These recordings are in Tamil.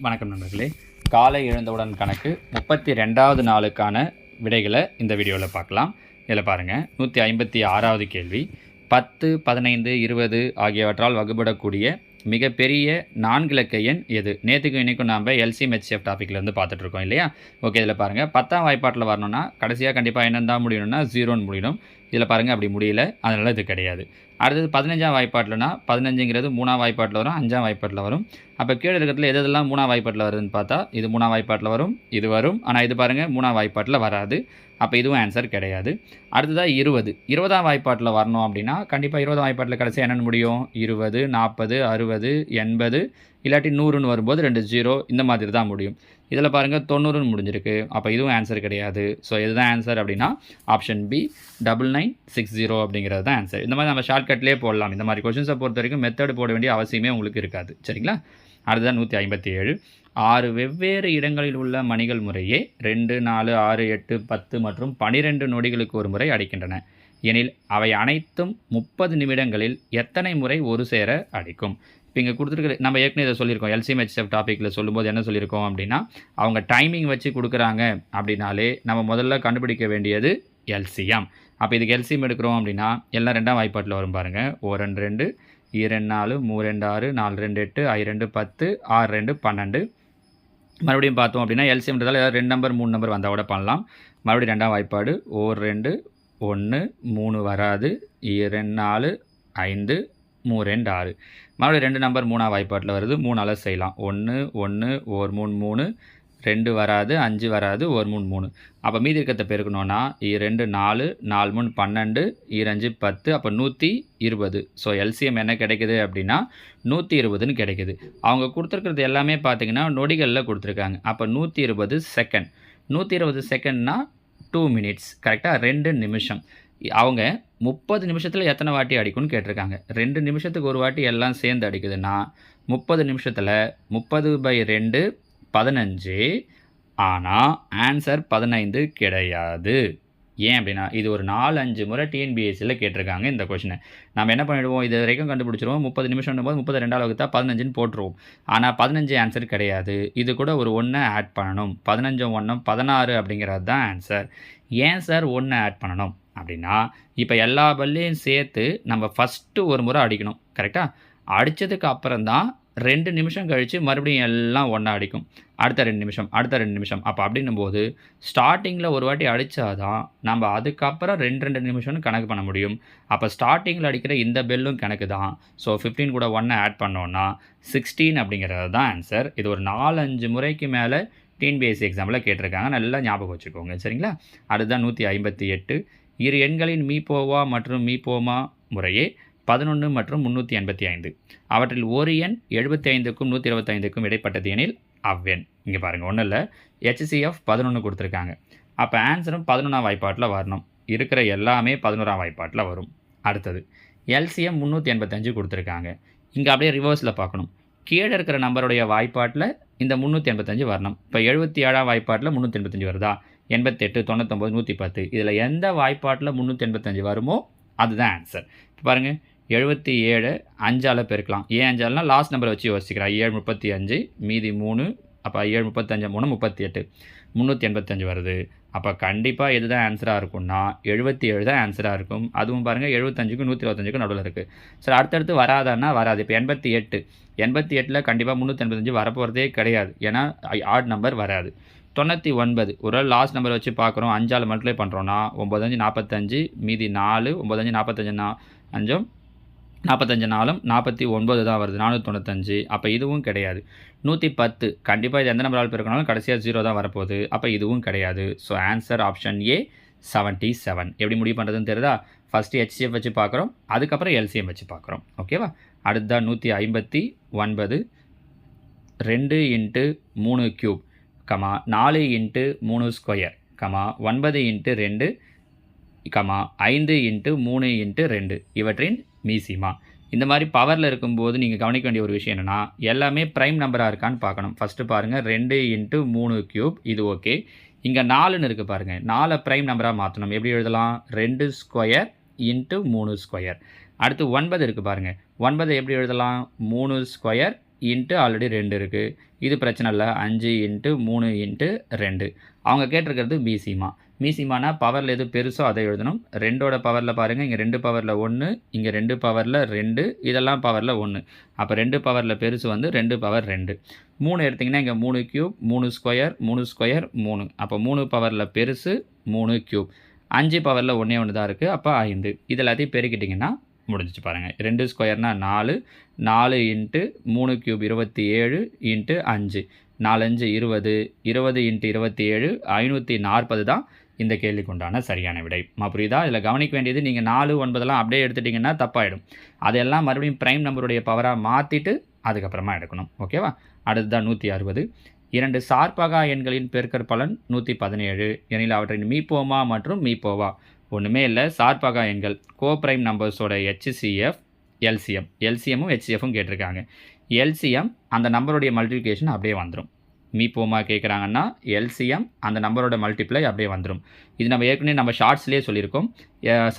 வணக்கம் நண்பர்களே. காலை எழுந்தவுடன் கணக்கு முப்பத்தி ரெண்டாவது நாளுக்கான விடைகளை இந்த வீடியோவில் பார்க்கலாம். இதில் பாருங்கள் நூற்றி ஐம்பத்தி ஆறாவது கேள்வி பத்து பதினைந்து இருபது ஆகியவற்றால் வகுபடக்கூடிய மிகப்பெரிய நான்கிலக்க எண் எது? நேற்றுக்கும் இன்றைக்கும் நாம் எல்சிஎம் ஹெச்எஃப் டாப்பிக்கில் வந்து பார்த்துட்ருக்கோம் இல்லையா? ஓகே இதில் பாருங்கள் பத்தாம் வாய்ப்பாட்டில் வரணும்னா கடைசியாக கண்டிப்பாக என்ன தான் முடியணும்னா ஜீரோன்னு முடியணும். இதில் பாருங்கள் அப்படி முடியல அதனால் இது கிடையாது. அடுத்தது பதினஞ்சாம் வாய்ப்பாட்டில்னா பதினஞ்சுங்கிறது மூணாம் வாய்ப்பாட்டில் வரும் அஞ்சாம் வாய்ப்பாட்டில் வரும். அப்போ கீழே இருக்கிறதுல எது எதெல்லாம் மூணாம் வாய்ப்பாட்டில் வருதுன்னு பார்த்தா இது மூணாம் வாய்ப்பாட்டில் வரும் இது வரும். ஆனால் இது பாருங்கள் மூணாம் வாய்ப்பாட்டில் வராது. அப்போ இதுவும் ஆன்சர் கிடையாது. அடுத்ததாக இருபது. இருபதாம் வாய்ப்பாட்டில் வரணும் அப்படின்னா கண்டிப்பாக இருபதாம் வாய்ப்பாட்டில் கடைசி என்னென்னு முடியும்? இருபது நாற்பது அறுபது எண்பது இல்லாட்டி நூறுன்னு வரும்போது ரெண்டு ஜீரோ இந்த மாதிரி தான் முடியும். இதில் பாருங்கள் தொண்ணூறுன்னு முடிஞ்சிருக்கு. அப்போ இதுவும் ஆன்சர் கிடையாது. ஸோ இதுதான் ஆன்சர் அப்படின்னா option B double nine six zero அப்படிங்கிறது தான் ஆன்சர் இந்த மாதிரி நம்ம ஷார்ட்கட்லேயே போடலாம். இந்த மாதிரி கொஷின்ஸை பொறுத்த வரைக்கும் மெத்தடு போட வேண்டிய அவசியமே உங்களுக்கு இருக்காது. சரிங்களா? அடுத்ததான் நூற்றி ஐம்பத்தி ஏழு. ஆறு வெவ்வேறு இடங்களில் உள்ள மணிகள் முறையே ரெண்டு நாலு ஆறு எட்டு பத்து மற்றும் பனிரெண்டு நொடிகளுக்கு ஒரு முறை அடிக்கின்றன. எனில் அவை அனைத்தும் முப்பது நிமிடங்களில் எத்தனை முறை ஒரு சேர அடிக்கும்? இப்போ இங்கே கொடுத்துருக்குற நம்ம ஏற்கனவே இதை சொல்லியிருக்கோம். எல்சிஎம்ஹெச்எஃப் டாப்பிக்கில் சொல்லும்போது என்ன சொல்லியிருக்கோம் அப்படின்னா அவங்க டைமிங் வச்சு கொடுக்குறாங்க அப்படின்னாலே நம்ம முதல்ல கண்டுபிடிக்க வேண்டியது எல்சிஎம் அப்போ இதுக்கு எல்சிஎம் எடுக்கிறோம் அப்படின்னா எல்லாம் ரெண்டாம் வாய்ப்பாட்டில் வரும் பாருங்கள் ஓ ரெண்டு ரெண்டு இரண்டு நாலு மூ ரெண்டு ஆறு நாலு ரெண்டு எட்டு ஐ ரெண்டு பத்து ஆறு ரெண்டு பன்னெண்டு. மறுபடியும் பார்த்தோம் அப்படின்னா எல்சிஎம்ன்றதால் ஏதாவது ரெண்டு நம்பர் மூணு நம்பர் வந்தால் கூட பண்ணலாம். மறுபடியும் ரெண்டாம் வாய்ப்பாடு ஓர் ரெண்டு ஒன்று மூணு வராது. இரண்டு நாலு ஐந்து மூ ரெண்டு ஆறு. மறுபடியும் ரெண்டு நம்பர் மூணாம் வாய்ப்பாட்டில் வருது. மூணால் செய்யலாம். ஒன்று ஒன்று ஓர் மூணு மூணு ரெண்டு வராது அஞ்சு வராது ஒரு மூணு மூணு. அப்போ மீதி இருக்கிறத பெருக்கணும்னா ரெண்டு நாலு நாலு மூணு பன்னெண்டு இரஞ்சு பத்து அப்போ நூற்றி இருபது. ஸோ எல்சிஎம் என்ன கிடைக்குது அப்படின்னா நூற்றி இருபதுன்னு கிடைக்குது. அவங்க கொடுத்துருக்கிறது எல்லாமே பார்த்தீங்கன்னா நொடிகளில் கொடுத்துருக்காங்க. அப்போ நூற்றி இருபது செகண்ட் நூற்றி இருபது செகண்ட்னா டூ மினிட்ஸ் கரெக்டாக ரெண்டு நிமிஷம். அவங்க முப்பது நிமிஷத்தில் எத்தனை வாட்டி அடிக்கும்னு கேட்டிருக்காங்க. ரெண்டு நிமிஷத்துக்கு ஒரு வாட்டி எல்லாம் சேர்ந்து அடிக்குதுன்னா முப்பது நிமிஷத்தில் முப்பது பை ரெண்டு பதினஞ்சு. ஆனால் ஆன்சர் பதினைந்து கிடையாது. ஏன் அப்படின்னா இது ஒரு நாலு அஞ்சு முறை டிஎன்பிஎஸ்சியில் கேட்டிருக்காங்க இந்த கொஷினை நம்ம என்ன பண்ணிடுவோம்? இது வரைக்கும் கண்டுபிடிச்சிருவோம். முப்பது நிமிஷம் போது முப்பது ரெண்டாவது வகுத்தா பதினஞ்சுன்னு போட்டுருவோம். ஆனால் பதினஞ்சு ஆன்சர் கிடையாது. இது கூட ஒரு ஒன்றை ஆட் பண்ணணும். பதினஞ்சும் ஒன்றும் பதினாறு அப்படிங்கிறது தான் ஆன்சர் ஏன் சார் ஒன்று ஆட் பண்ணணும்? அப்படின்னா இப்போ எல்லா பல்லையும் சேர்த்து நம்ம ஃபஸ்ட்டு ஒரு முறை அடிக்கணும். கரெக்டாக அடித்ததுக்கு அப்புறம் தான் ரெண்டு நிமிஷம் கழித்து மறுபடியும் எல்லாம் ஒன்றா அடிக்கும். அடுத்த ரெண்டு நிமிஷம் அடுத்த ரெண்டு நிமிஷம். அப்போ அப்படின்னும் போது ஸ்டார்டிங்கில் ஒரு வாட்டி அடித்தா தான் நம்ம அதுக்கப்புறம் ரெண்டு ரெண்டு நிமிஷம்னு கணக்கு பண்ண முடியும். அப்போ ஸ்டார்டிங்கில் அடிக்கிற இந்த பெல்லும் கணக்கு தான் ஸோ ஃபிஃப்டீன் கூட ஒன்றை ஆட் பண்ணோன்னா சிக்ஸ்டீன் அப்படிங்கிறது தான் ஆன்சர் இது ஒரு நாலஞ்சு முறைக்கு மேலே டிஎன்பிஎஸ்சி எக்ஸாமில் கேட்டிருக்காங்க. நல்லா ஞாபகம் வச்சுக்கோங்க. சரிங்களா? அதுதான் நூற்றி ஐம்பத்தி எட்டு. இரு எண்களின் மீபோவா மற்றும் மீபோமா முறையே பதினொன்று மற்றும் முந்நூற்றி எண்பத்தி ஐந்து. அவற்றில் ஒரு எண் எழுபத்தி ஐந்துக்கும் நூற்றி இருபத்தைந்துக்கும் இடைப்பட்டது எனில் அவ்வெண் இங்கே பாருங்கள் ஒன்றும் இல்லை. ஹெச்சிஎஃப் பதினொன்று கொடுத்துருக்காங்க. அப்போ ஆன்சரும் பதினொன்றாம் வாய்ப்பாட்டில் வரணும். இருக்கிற எல்லாமே பதினோராம் வாய்ப்பாட்டில் வரும். அடுத்தது எல்சிஎம் முந்நூற்றி எண்பத்தஞ்சு கொடுத்துருக்காங்க. இங்கே அப்படியே ரிவர்ஸில் பார்க்கணும். கீழே இருக்கிற நம்பருடைய வாய்ப்பாட்டில் இந்த முந்நூற்றி எண்பத்தஞ்சு வரணும். இப்போ எழுபத்தி ஏழாம் வாய்ப்பாட்டில் முந்நூற்றி எண்பத்தஞ்சு வருதா? எண்பத்தெட்டு தொண்ணூத்தொம்பது நூற்றி பத்து. இதில் எந்த வாய்ப்பாட்டில் முந்நூற்றி எண்பத்தஞ்சு வருமோ அதுதான் ஆன்சர் இப்போ பாருங்கள் எழுபத்தி ஏழு அஞ்சால் பெருக்கலாம். ஏன் அஞ்சால்னால் லாஸ்ட் நம்பரை வச்சு யோசிக்கிறேன் ஏழு முப்பத்தி அஞ்சு மீதி மூணு அப்போ ஏழு முப்பத்தஞ்சு மூணு முப்பத்தி எட்டு. முந்நூற்றி எண்பத்தஞ்சு வருது. அப்போ கண்டிப்பாக எது தான் ஆன்சராக இருக்கும்னா எழுபத்தி ஏழு தான் ஆன்சராக இருக்கும். அதுவும் பாருங்கள் எழுபத்தஞ்சுக்கும் நூற்றி இருபத்தஞ்சுக்கும் நடுவில் இருக்குது சரி அடுத்தடுத்து வராதான்னா வராது. இப்போ எண்பத்தி எட்டு. எண்பத்தி எட்டில் கண்டிப்பாக முந்நூற்றி எண்பத்தஞ்சு வரப்போகிறதே கிடையாது. ஏன்னா ஆட் நம்பர் வராது. தொண்ணூற்றி ஒன்பது. ஒரு லாஸ்ட் நம்பர் வச்சு பார்க்குறோம் அஞ்சால் மல்டிப்ளை பண்ணுறோன்னா ஒம்பதஞ்சு நாற்பத்தஞ்சு மீதி நாலு ஒம்பதஞ்சு நாற்பத்தஞ்சு நா அஞ்சும் நாற்பத்தஞ்சு நாளும் நாற்பத்தி ஒன்பது தான் வருது. நானூற்றி தொண்ணூத்தஞ்சு. அப்போ இதுவும் கிடையாது. நூற்றி பத்து. கண்டிப்பாக இது எந்த நம்பரால் பெருக்கினாலும் கடைசியாக ஜீரோ தான் வரப்போகுது. அப்போ இதுவும் கிடையாது. So answer option A seventy seven எப்படி முடிவு பண்ணுறதுன்னு தெரியுதா? ஃபஸ்ட்டு ஹெச்சிஎஃப் வச்சு பார்க்குறோம். அதுக்கப்புறம் எல்சிஎம் வச்சு பார்க்குறோம். ஓகேவா அடுத்ததான் நூற்றி ஐம்பத்தி ஒன்பது. ரெண்டு இன்ட்டு மூணு க்யூப் கமா நாலு இன்ட்டு மூணு ஸ்கொயர் கமா ஒன்பது இன்ட்டு ரெண்டு கமா ஐந்து இன்ட்டு மூணு இன்ட்டு ரெண்டு. இவற்றின் மீசிமா இந்த மாதிரி பவரில் இருக்கும்போது நீங்கள் கவனிக்க வேண்டிய ஒரு விஷயம் என்னென்னா எல்லாமே ப்ரைம் நம்பராக இருக்கான்னு பார்க்கணும். ஃபஸ்ட்டு பாருங்கள் ரெண்டு இன்ட்டு மூணு க்யூப் இது ஓகே இங்கே நாலுன்னு இருக்குது பாருங்கள் நாலை ப்ரைம் நம்பராக மாற்றணும் எப்படி எழுதலாம்? ரெண்டு ஸ்கொயர் இன்ட்டு மூணு ஸ்கொயர் அடுத்து ஒன்பது இருக்குது பாருங்கள் ஒன்பது எப்படி எழுதலாம்? மூணு ஸ்கொயர் இன்ட்டு ஆல்ரெடி ரெண்டு இருக்குது இது பிரச்சனை இல்லை அஞ்சு இன்ட்டு மூணு இன்ட்டு ரெண்டு. அவங்க கேட்டிருக்கிறது பிசிமா மீசிமானா பவரில் எது பெருசோ அதை எழுதணும். ரெண்டோட பவரில் பாருங்கள் இங்கே ரெண்டு பவரில் ஒன்று இங்கே ரெண்டு பவரில் ரெண்டு இதெல்லாம் பவரில் ஒன்று அப்போ ரெண்டு பவரில் பெருசு வந்து ரெண்டு பவர் ரெண்டு. மூணு எடுத்திங்கன்னா இங்கே மூணு க்யூப் மூணு ஸ்கொயர் மூணு ஸ்கொயர் மூணு. அப்போ மூணு பவரில் பெருசு மூணு க்யூப் அஞ்சு பவரில் ஒன்றே ஒன்று தான் இருக்குது அப்போ ஐந்து. இது எல்லாத்தையும் பெருக்கிட்டிங்கன்னா முடிஞ்சிச்சு பாருங்கள் ரெண்டு ஸ்கொயர்னால் நாலு. நாலு இன்ட்டு மூணு க்யூப் இருபத்தி ஏழு இன்ட்டு அஞ்சு. நாலஞ்சு இருபது. இருபது இன்ட்டு இருபத்தி ஏழு ஐநூற்றி நாற்பது தான் இந்த கேள்விக்குண்டான சரியான விடை. மா புரியுதா? இதில் கவனிக்க வேண்டியது நீங்கள் நாலு ஒன்பதெல்லாம் அப்படியே எடுத்துட்டிங்கன்னா தப்பாயிடும். அதெல்லாம் மறுபடியும் ப்ரைம் நம்பருடைய பவராக மாற்றிட்டு அதுக்கப்புறமா எடுக்கணும். ஓகேவா அடுத்ததான் நூற்றி அறுபது. இரண்டு சார்பகா எண்களின் பெருக்கற் பலன் நூற்றி பதினேழு. எனில் அவற்றின் மீப்போமா மற்றும் மீப்போவா? ஒன்றுமே இல்லை. சார்பகா எண்கள். கோ ப்ரைம் நம்பர்ஸோட ஹெச்சிசிஎஃப் எல்சிஎம் எல்சிஎம்மும் ஹெச்சிஎஃப்பும் கேட்டிருக்காங்க. எல்சிஎம் அந்த நம்பருடைய மல்டிப்ளிகேஷன் அப்படியே வந்துடும் மீப்போமா கேட்குறாங்கன்னா எல்சிஎம் அந்த நம்பரோட மல்டிப்ளை அப்படியே வந்துடும் இது நம்ம ஏற்கனவே நம்ம ஷார்ட்ஸ்லேயே சொல்லியிருக்கோம்.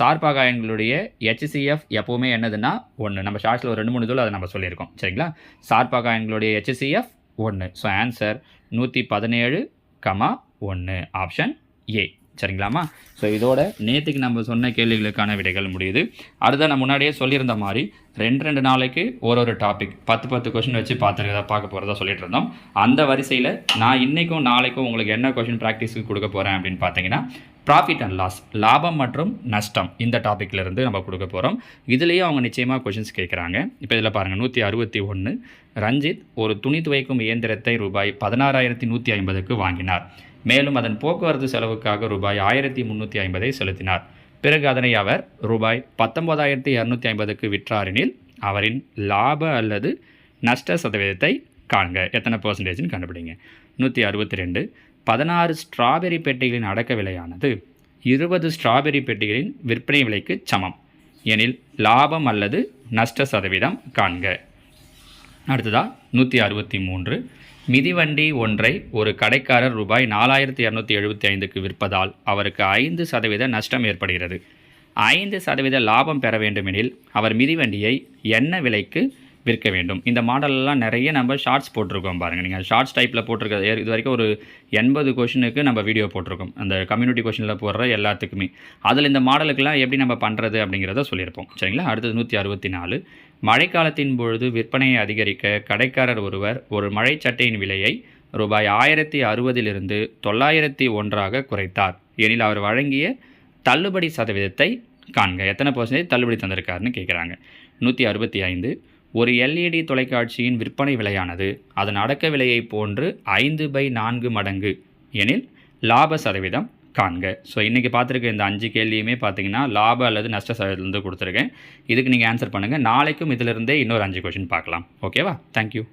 சார்பாக எங்களுடைய ஹெச்சிசிஎஃப் எப்போவுமே என்னதுன்னா ஒன்று நம்ம ஷார்ட்ஸில் ஒரு ரெண்டு மூணு இதில் அதை நம்ம சொல்லியிருக்கோம். சரிங்களா? சார்பாக எங்களுடைய ஹெச்சிசிஎஃப் ஒன்று ஸோ ஆன்சர் நூற்றி பதினேழு கமா ஒன்று ஆப்ஷன் ஏ சரிங்களாமா ஸோ இதோட நேற்றுக்கு நம்ம சொன்ன கேள்விகளுக்கான விடைகள் முடியுது. அடுத்த நான் முன்னாடியே சொல்லியிருந்த மாதிரி ரெண்டு ரெண்டு நாளைக்கு ஒரு ஒரு டாபிக் பத்து பத்து கொஷின் வச்சு பார்த்துருக்கதா பார்க்க போகிறதா சொல்லிட்டு இருந்தோம் அந்த வரிசையில் நான் இன்றைக்கும் நாளைக்கும் உங்களுக்கு என்ன கொஷின் ப்ராக்டிஸுக்கு கொடுக்க போகிறேன் அப்படின்னு பார்த்தீங்கன்னா ப்ராஃபிட் அண்ட் லாஸ் லாபம் மற்றும் நஷ்டம் இந்த டாப்பிக்லேருந்து நம்ம கொடுக்க போகிறோம் இதுலேயும் அவங்க நிச்சயமாக கொஷின்ஸ் கேட்குறாங்க. இப்போ இதில் பாருங்கள் நூற்றி அறுபத்தி ஒன்று ரஞ்சித் ஒரு துணி துவைக்கும் இயந்திரத்தை ரூபாய் பதினாறாயிரத்தி நூற்றி ஐம்பதுக்கு வாங்கினார். மேலும் அதன் போக்குவரத்து செலவுக்காக ரூபாய் ஆயிரத்தி முந்நூற்றி ஐம்பதை செலுத்தினார். பிறகு அதனை அவர் ரூபாய் பத்தொன்பதாயிரத்தி இரநூத்தி ஐம்பதுக்கு விற்றாரெனில் அவரின் லாப அல்லது நஷ்ட சதவீதத்தை காண்க. எத்தனை பர்சன்டேஜ்னு கண்டுபிடிங்க. நூற்றி அறுபத்தி ரெண்டு பதினாறு ஸ்ட்ராபெரி பெட்டிகளின் அடக்க விலையானது இருபது ஸ்ட்ராபெரி பெட்டிகளின் விற்பனை விலைக்கு சமம். எனில் லாபம் அல்லது நஷ்ட சதவீதம் காண்க. அடுத்ததாக நூற்றி அறுபத்தி மூன்று. மிதிவண்டி ஒன்றை ஒரு கடைக்காரர் ரூபாய் நாலாயிரத்தி இரநூத்தி எழுபத்தி ஐந்துக்கு விற்பதால் அவருக்கு ஐந்து சதவீத நஷ்டம் ஏற்படுகிறது. ஐந்து சதவீத லாபம் பெற வேண்டுமெனில் அவர் மிதிவண்டியை என்ன விலைக்கு விற்க வேண்டும்? இந்த மாடலெல்லாம் நிறைய நம்ம ஷார்ட்ஸ் போட்டிருக்கோம் பாருங்கள் நீங்கள் ஷார்ட்ஸ் டைப்பில் போட்டிருக்கிறது இது வரைக்கும் ஒரு எண்பது கொஷினுக்கு நம்ம வீடியோ போட்டிருக்கோம். அந்த கம்யூனிட்டி கொஷினில் போடுற எல்லாத்துக்குமே. அதில் இந்த மாடலுக்கெல்லாம் எப்படி நம்ம பண்ணுறது அப்படிங்கிறத சொல்லியிருப்போம். சரிங்களா? அடுத்தது நூற்றி அறுபத்தி நாலு. மழைக்காலத்தின் பொழுது விற்பனையை அதிகரிக்க கடைக்காரர் ஒருவர் ஒரு மழைச்சட்டையின் விலையை ரூபாய் ஆயிரத்தி அறுபதிலிருந்து தொள்ளாயிரத்தி ஒன்றாக குறைத்தார். எனில் அவர் வழங்கிய தள்ளுபடி சதவீதத்தை காண்க. எத்தனை பர்சன்டேஜ் தள்ளுபடி தந்திருக்காருன்னு கேட்குறாங்க நூற்றி அறுபத்தி ஐந்து. ஒரு எல்இடி தொலைக்காட்சியின் விற்பனை விலையானது அதன் அடக்க விலையை போன்று ஐந்து பை நான்கு மடங்கு. எனில் லாப சதவீதம் காண்க. ஸோ இன்றைக்கி பார்த்துருக்க இந்த அஞ்சு கேள்வியுமே பார்த்தீங்கன்னா லாப அல்லது நஷ்ட சதவீதத்துலேருந்து கொடுத்துருக்கேன். இதுக்கு நீங்கள் ஆன்சர் பண்ணுங்கள் நாளைக்கும் இதிலிருந்தே இன்னொரு அஞ்சு கொஷின் பார்க்கலாம். ஓகேவா தேங்க்யூ